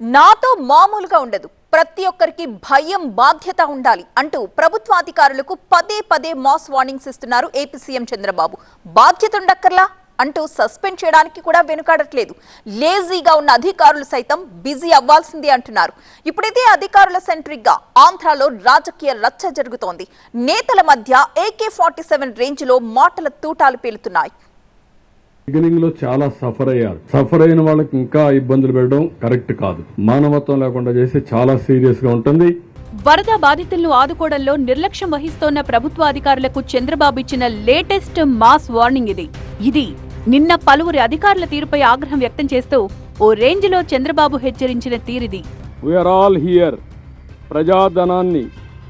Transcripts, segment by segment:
నాతో మామూలుగా ఉండదు. ప్రతి ఒక్కరికి భయం బాధ్యత ఉండాలి అంటూ ప్రభుత్వాధికారులకు పదే పదే మాస్ వార్నింగ్స్ ఇస్తున్నారు ఏపీ సీఎం చంద్రబాబు. బాధ్యత ఉండక్కర్లా అంటూ సస్పెండ్ చేయడానికి కూడా వెనుకాడట్లేదు. లేజీగా ఉన్న అధికారులు సైతం బిజీ అవ్వాల్సిందే అంటున్నారు. ఇప్పుడైతే అధికారుల సెంట్రిక్గా ఆంధ్రాలో రాజకీయ రచ్చ జరుగుతోంది. నేతల మధ్య ఏకే ఫార్టీ సెవెన్ రేంజ్లో మాటల తూటాలు పేలుతున్నాయి. బిగినింగ్లో చాలా సఫర్ అయ్యారు. సఫర్ అయిన వాళ్ళకి ఇంకా ఇబ్బందులు పెట్టడం కరెక్ట్ కాదు. మానవత్వం లేకుండా చేస్తే చాలా సీరియస్గా ఉంటుంది. వరద బాధితులను ఆదుకోవడంలో నిర్లక్ష్యం వహిస్తోన్న ప్రభుత్వ అధికారులకు చంద్రబాబు ఇచ్చిన లేటెస్ట్ మాస్ వార్నింగ్ ఇది. ఇది నిన్న పలువురి అధికారుల తీరుపై ఆగ్రహం వ్యక్తం చేస్తూ ఓ రేంజ్లో చంద్రబాబు హెచ్చరించిన తీరిది. వీఆర్ ఆల్ హియర్ ప్రజాధనాన్ని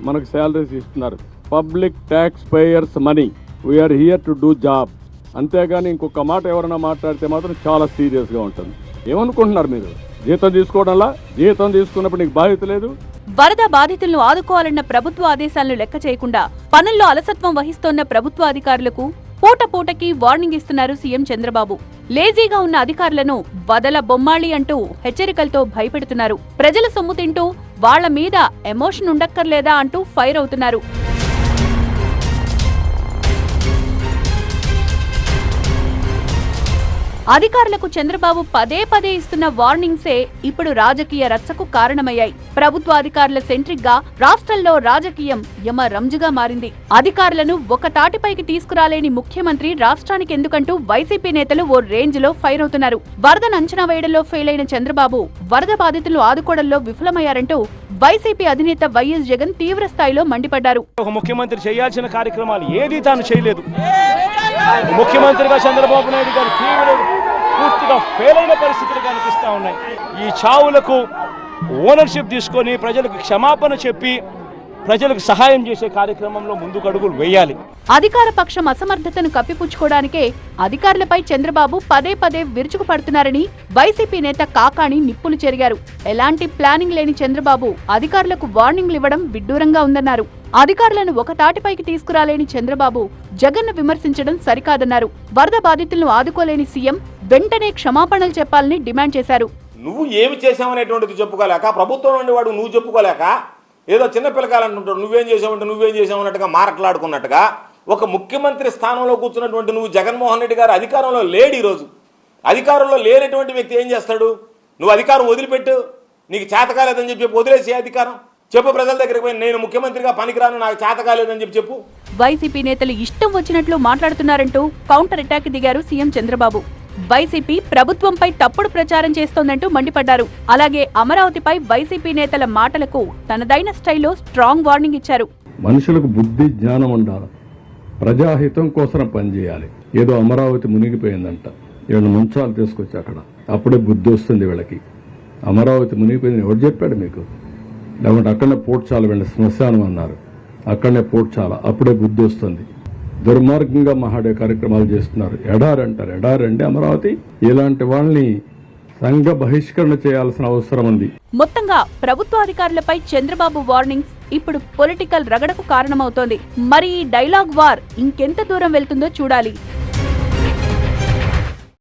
మనకు శాలరీస్ ఇస్తున్నారు. Public tax payers money we are here to do job అంతేగాని ఇంకొక మాట ఎవరైనా మాట్లాడితే మాత్రం చాలా సీరియస్గా ఉంటుంది. ఏమనుకుంటున్నారు మీరు? జీతం తీసుకోవడంలా? జీతం తీసుకున్నప్పుడు నీకు బాధ్యత లేదు? వరద బాధితులను ఆదుకోవాలన్న ప్రభుత్వ ఆదేశాలను లెక్క చేయకుండా పనుల్లో అలసత్వం వహిస్తోన్న ప్రభుత్వ అధికారులకు పూట పూటకి వార్నింగ్ ఇస్తున్నారు సీఎం చంద్రబాబు. లేజీగా ఉన్న అధికారులను వదల బొమ్మాళి అంటూ హెచ్చరికలతో భయపెడుతున్నారు. ప్రజల సొమ్ము తింటూ వాళ్ళ మీద ఎమోషన్ ఉండక్కర్లేదా అంటూ ఫైర్ అవుతున్నారు. అధికారులకు చంద్రబాబు పదే పదే ఇస్తున్న వార్నింగ్సే ఇప్పుడు రాజకీయ రచ్చకు కారణమయ్యాయి. ప్రభుత్వ అధికారుల సెంట్రిక్గా రాష్ట్రంలో రాజకీయం యమ రంజుగా మారింది. అధికారులను ఒక తాటిపైకి తీసుకురాలేని ముఖ్యమంత్రి రాష్ట్రానికి ఎందుకంటూ వైసీపీ నేతలు ఓ రేంజ్లో ఫైర్ అవుతున్నారు వరదను అంచనా వేయడంలో ఫెయిల్ అయిన చంద్రబాబు వరద బాధితులను ఆదుకోవడంలో విఫలమయ్యారంటూ వైసీపీ అధినేత వైఎస్ జగన్ తీవ్ర స్థాయిలో మండిపడ్డారు. ఒక ముఖ్యమంత్రి చేయాల్సిన కార్యక్రమాలు ఏది తాను చేయలేదు. ముఖ్యమంత్రిగా చంద్రబాబు నాయుడు గారు తీవ్ర పూర్తిగా ఫెయిల్ అయిన పరిస్థితులు కనిపిస్తూ ఉన్నాయి. ఈ చావులకు ఓనర్షిప్ తీసుకొని ప్రజలకు క్షమాపణ చెప్పి ప్రజలకు సహాయం చేసే కార్యక్రమంలో ముందుకు అడుగులు వేయాలి. అధికార పక్షం అసమర్థతను కప్పిపుచ్చుకోవడానికే అధికారులపై చంద్రబాబు పదే పదే విరుచుకుపడుతున్నారని వైసీపీ నేత కాకాణి నిప్పులు చెరిగారు. ఎలాంటి ప్లానింగ్ లేని చంద్రబాబు అధికారులకు వార్నింగ్లు ఇవ్వడం విడ్డూరంగా ఉందన్నారు. అధికారులను ఒక తాటిపైకి తీసుకురాలేని చంద్రబాబు జగన్ను విమర్శించడం సరికాదన్నారు. వరద బాధితులను ఆదుకోలేని సీఎం వెంటనే క్షమాపణలు చెప్పాలని డిమాండ్ చేశారు. నువ్వు ఏమి చేసావనేటువంటిది చెప్పుకోలేక ప్రభుత్వం నుండి వాడు నువ్వు చెప్పుకోలేక ఏదో చిన్న పిల్లకాయలంటుంటాడు నువ్వేం చేసావంటే నువ్వేం చేసావు అన్నట్టుగా మాట్లాడుకున్నట్టుగా ఒక ముఖ్యమంత్రి స్థానంలో కూర్చున్నటువంటి నువ్వు జగన్మోహన్ రెడ్డి గారు అధికారంలో లేడు ఈరోజు. అధికారంలో లేనటువంటి వ్యక్తి ఏం చేస్తాడు? నువ్వు అధికారం వదిలిపెట్టు నీకు చేత కాలేదని చెప్పి వదిలేసే అధికారం. చెప్పు ప్రజల దగ్గరికి పోయి నేను ముఖ్యమంత్రిగా పనికిరాను నాకు చేత కాలేదని చెప్పి చెప్పు. వైసీపీ నేతలు ఇష్టం వచ్చినట్లు మాట్లాడుతున్నారంటూ కౌంటర్ అటాక్ దిగారు సీఎం చంద్రబాబు. వైసీపీ ప్రభుత్వంపై తప్పుడు ప్రచారం చేస్తోందంటూ మండిపడ్డారు. అలాగే అమరావతిపై వైసీపీ నేతల మాటలకు తనదైన స్టైల్లో స్ట్రాంగ్ వార్నింగ్ ఇచ్చారు. మనుషులకు బుద్ధి జ్ఞానం ఉండాలి. ప్రజాహితం కోసం పనిచేయాలి ఏదో అమరావతి మునిగిపోయిందంట. వీళ్ళని ముంచాలు తీసుకొచ్చి అక్కడ. అప్పుడే బుద్ధి వస్తుంది వీళ్ళకి. అమరావతి మునిగిపోయింది ఎవరు చెప్పాడు మీకు? లేకుంటే అక్కడనే పోడ్చాలి వీళ్ళ శ్మశానం అన్నారు. అక్కడనే పోడ్చాల అప్పుడే బుద్ధి వస్తుంది. దుర్మార్గంగా మహాడే కార్యక్రమాలు చేస్తున్నారు. ఎడారి అంటారు. ఎడారి అంటే అమరావతి. ఇలాంటి వాళ్ళని సంఘ బహిష్కరణ చేయాల్సిన అవసరం ఉంది. మొత్తంగా ప్రభుత్వ అధికారులపై చంద్రబాబు వార్నింగ్స్ ఇప్పుడు పొలిటికల్ రగడకు కారణమవుతోంది. మరి ఈ డైలాగ్ వార్ ఇంకెంత దూరం వెళ్తుందో చూడాలి.